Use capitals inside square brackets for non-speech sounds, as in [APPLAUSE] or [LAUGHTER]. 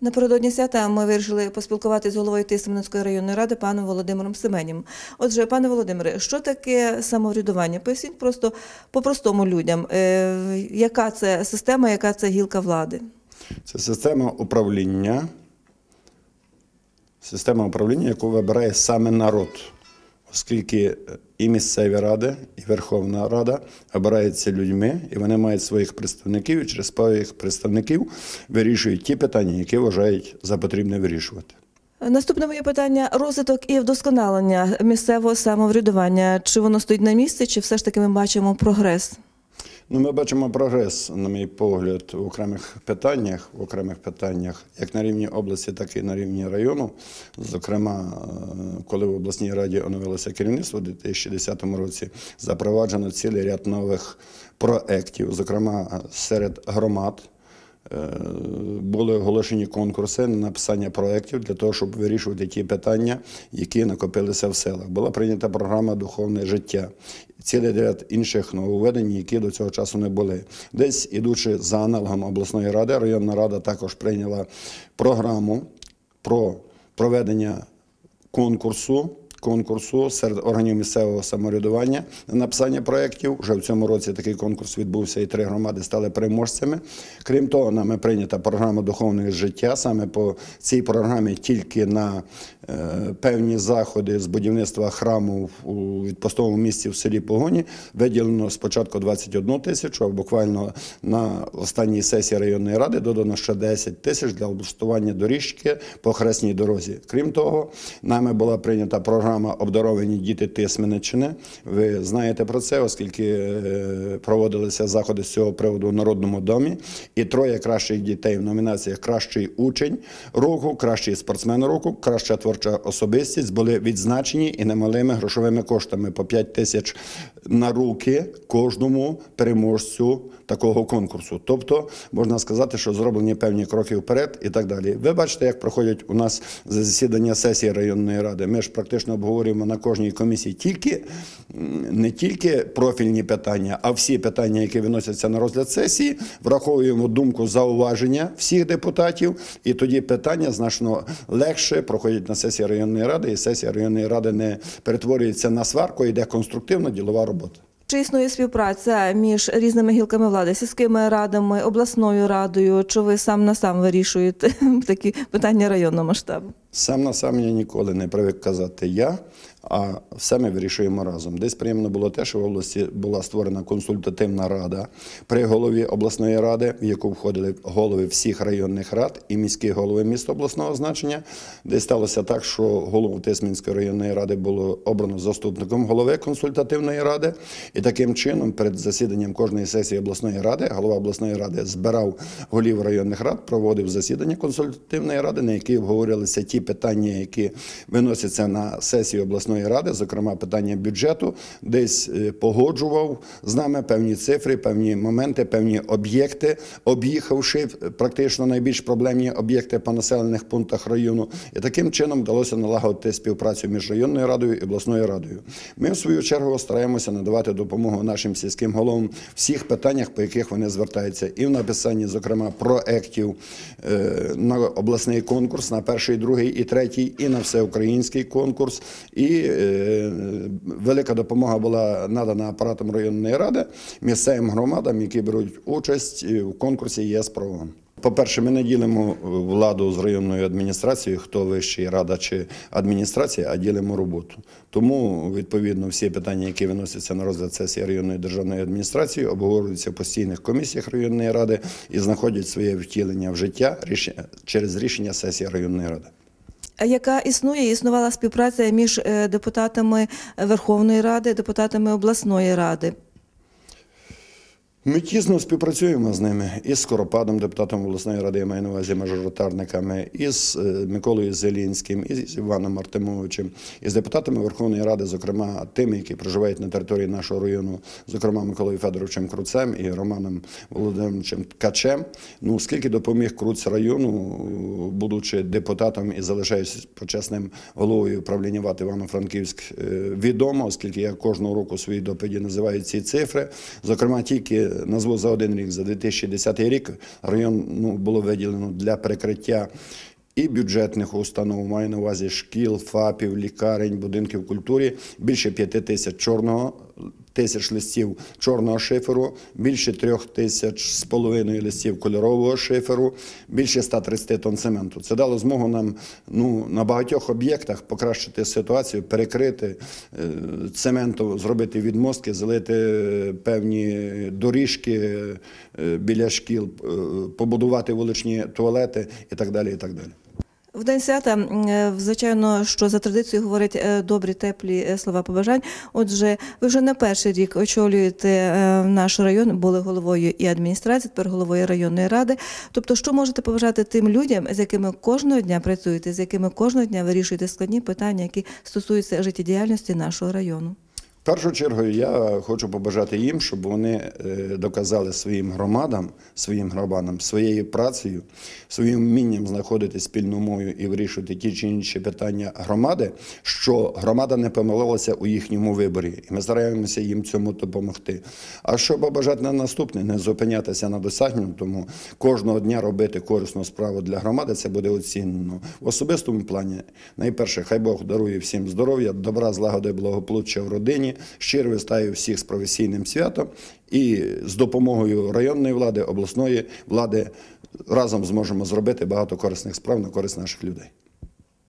Напередодні свята ми вирішили поспілкуватися з головою Тисменницької районної ради паном Володимиром Семенєм. Отже, пане Володимире, що таке самоврядування? Поясніть просто по-простому людям, е, яка це система, яка це гілка влади? Це система управління, система управління, яку вибирає саме народ, оскільки і місцеві ради, і Верховна Рада обираються людьми, і вони мають своїх представників, і через своїх представників вирішують ті питання, які вважають за потрібне вирішувати. Наступне моє питання: розвиток і вдосконалення місцевого самоврядування. Чи воно стоїть на місці, чи все ж таки ми бачимо прогрес? Ну, ми бачимо прогрес, на мій погляд, в окремих питаннях, в окремих питаннях, як на рівні області, так і на рівні району. Зокрема, е, коли в обласній раді оновилося керівництво у 2010 році, запроваджено цілий ряд нових проєктів, зокрема серед громад. Е, Були оголошені конкурси на написання проєктів для того, щоб вирішувати ті питання, які накопилися в селах. Була прийнята програма Духовне життя, цілий ряд інших нововведень, які до цього часу не були. Десь, ідучи за аналогом обласної ради, районна рада також прийняла програму про проведення конкурсу. Конкурсу серед органів місцевого самоврядування на написання проєктів. Вже в цьому році такий конкурс відбувся, і три громади стали переможцями. Крім того, нами прийнята програма духовного життя. Саме по цій програмі тільки на е, певні заходи з будівництва храму в- відпостовому місці в селі Погоні виділено спочатку 21 тисячу, а буквально на останній сесії районної ради додано ще 10 тисяч для облаштування доріжки по хресній дорозі. Крім того, нами була прийнята програма Обдаровані діти Тисменеччини. Ви знаєте про це, оскільки е, проводилися заходи з цього приводу в Народному домі. І троє кращих дітей в номінаціях Кращий учень року, кращий спортсмен року, краща творча особистість були відзначені і немалими грошовими коштами по 5 тисяч на руки кожному переможцю такого конкурсу. Тобто можна сказати, що зроблені певні кроки вперед і так далі. Ви бачите, як проходять у нас засідання сесії районної ради. Ми ж практично обговорюємо на кожній комісії тільки не тільки профільні питання, а всі питання, які виносяться на розгляд сесії, враховуємо думку зауваження всіх депутатів, і тоді питання значно легше проходять на сесії районної ради, і сесія районної ради не перетворюється на сварку, йде конструктивна ділова робота. Чи існує співпраця між різними гілками влади, сільськими радами, обласною радою? Чи ви сам на сам вирішуєте [LAUGHS] такі питання районного масштабу? Сам на сам я ніколи не привик казати я, а все ми вирішуємо разом. Десь приємно було те, що в області була створена консультативна рада при голові обласної ради, в яку входили голови всіх районних рад і міські голови міст обласного значення. Десь сталося так, що голову Тисмінської районної ради було обрано заступником голови консультативної ради. І таким чином, перед засіданням кожної сесії обласної ради, голова обласної ради збирав голів районних рад, проводив засідання консультативної ради, на які обговорювалися ті питання, які виносяться на сесію обласної ради, зокрема питання бюджету, десь е, погоджував з нами певні цифри, певні моменти, певні об'єкти, об'їхавши практично найбільш проблемні об'єкти по населених пунктах району. І таким чином вдалося налагодити співпрацю між районною радою і обласною радою. Ми, в свою чергу, стараємося надавати допомогу нашим сільським головам в всіх питаннях, по яких вони звертаються, і в написанні, зокрема, проєктів е, на обласний конкурс, на перший, другий і третій, і на всеукраїнський конкурс. І е, велика допомога була надана апаратом районної ради місцевим громадам, які беруть участь в конкурсі ЄС ПРО. По-перше, ми не ділимо владу з районною адміністрацією, хто вищий рада чи адміністрація, а ділимо роботу. Тому, відповідно, всі питання, які виносяться на розгляд сесії районної державної адміністрації, обговорюються в постійних комісіях районної ради і знаходять своє втілення в життя через рішення сесії районної ради. Яка існує, існувала співпраця між е, депутатами Верховної Ради, депутатами обласної ради? Ми тісно співпрацюємо з ними і з Скоропадом, депутатом обласної ради, я маю на увазі мажоритарниками, і з е, Миколою Зелінським, і з Іваном Артемовичем, і з депутатами Верховної Ради, зокрема тими, які проживають на території нашого району, зокрема Миколою Федоровичем Круцем і Романом Володимировичем Ткачем. Ну, скільки допоміг Круц району, будучи депутатом і залишаючись почесним головою управління ВАТ Івано-Франківськ, е, відомо, оскільки я кожного року у своїй доповіді називаю ці цифри. Зокрема, тільки назву за один рік, за 2010 рік, район ну, було виділено для перекриття і бюджетних установ, маю на увазі шкіл, ФАПів, лікарень, будинків культури, більше п'яти тисяч чорного тисяч листів чорного шиферу, більше трьох тисяч з половиною листів кольорового шиферу, більше 130 тонн цементу. Це дало змогу нам ну, на багатьох об'єктах покращити ситуацію, перекрити е, цементу, зробити відмостки, залити е, певні доріжки е, біля шкіл, побудувати вуличні туалети і так далі. І так далі. В день свята, е, звичайно, що за традицією говорять е, добрі, теплі е, слова побажань. Отже, ви вже не перший рік очолюєте наш район, були головою і адміністрації, тепер головою районної ради. Тобто, що можете побажати тим людям, з якими кожного дня працюєте, з якими кожного дня вирішуєте складні питання, які стосуються життєдіяльності нашого району? Першу чергу я хочу побажати їм, щоб вони е, доказали своїм громадам, своїм громадам, своєю працею, своїм вмінням знаходити спільну мову і вирішувати ті чи інші питання громади, що громада не помилилася у їхньому виборі. І ми стараємося їм цьому допомогти. А що побажати на наступне, не зупинятися на досягненню, тому кожного дня робити корисну справу для громади, це буде оцінено. В особистому плані, найперше, хай Бог дарує всім здоров'я, добра, злагоди, благополуччя в родині. Щиро вистаю всіх з професійним святом і з допомогою районної влади, обласної влади разом зможемо зробити багато корисних справ на користь наших людей.